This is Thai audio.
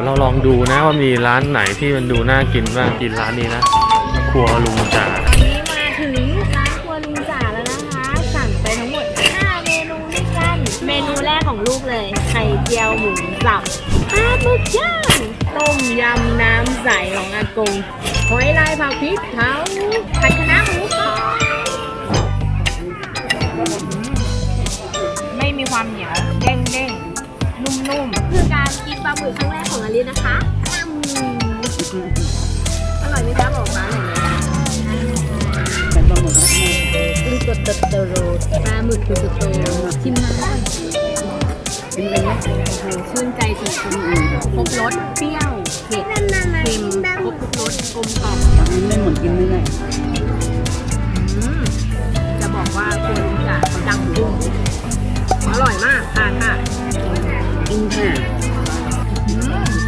เดี๋ยวเราลองดูนะว่ามีร้านไหนที่มันดูน่ากินบ้างกินร้านนี้นะครัวลุงจ่าตอนนี้มาถึงร้านครัวลุงจ๋าแล้วนะคะ สั่งไปทั้งหมด 5 เมนูด้วยกัน เมนูแรกของลูกเลย ไข่เจียวหมูสับปลาหมึกย่างต้มยำน้ำใสของอากงหอยลายผักพริกเผาผัดคะน้าหมูกรอบไม่มีความเหนียวเด้งเด้งๆ นุ่มๆ คือการกินปลาหมึกครั้งแรกของอลิสนะคะอืมอร่อยไหมจ๊ะบอกร้านหน่อยนะแต่ปลาหมึกนะลูกโตโตโรปลาหมึกตัวโตชิมมาแล้วกินเลยนะโอ้โหชื่นใจสุดๆครบรสเปรี้ยวเผ็ดเค็มครบทุกรสกลมกล่อมกินไม่หมดกินไม่ได้อืมจะบอกว่าคุณลุงจ๋าเขาดังดุ้งอร่อยมากทานค่ะกินค่ะ